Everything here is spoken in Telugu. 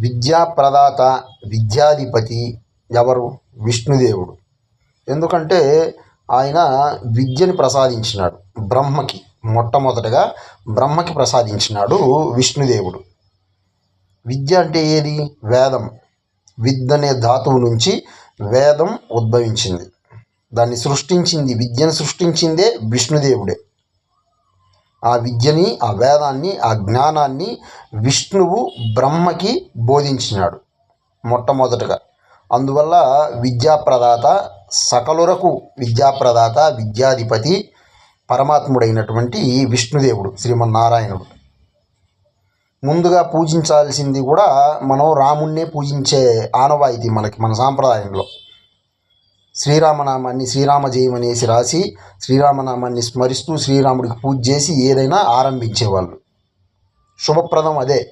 విద్యా ప్రదాత విద్యాధిపతి ఎవరు? విష్ణుదేవుడు. ఎందుకంటే ఆయన విద్యని ప్రసాదించినాడు. బ్రహ్మకి మొట్టమొదటగా బ్రహ్మకి ప్రసాదించినాడు విష్ణుదేవుడు. విద్య అంటే ఏది? వేదం. విద్య అనే ధాతువు నుంచి వేదం ఉద్భవించింది. దాన్ని సృష్టించింది విద్యను సృష్టించిందే విష్ణుదేవుడే. ఆ విద్యని ఆ వేదాన్ని ఆ జ్ఞానాన్ని విష్ణువు బ్రహ్మకి బోధించినాడు మొట్టమొదటగా. అందువల్ల విద్యాప్రదాత సకలురకు విద్యాప్రదాత విద్యాధిపతి పరమాత్ముడైనటువంటి విష్ణుదేవుడు శ్రీమన్నారాయణుడు. ముందుగా పూజించాల్సింది కూడా మనం రాముణ్ణే పూజించే ఆనవాయితీ మనకి మన సాంప్రదాయంలో. శ్రీరామనామాన్ని శ్రీరామ రాసి శ్రీరామనామాన్ని స్మరిస్తూ శ్రీరాముడికి పూజ చేసి ఏదైనా ఆరంభించేవాళ్ళు. శుభప్రదం అదే.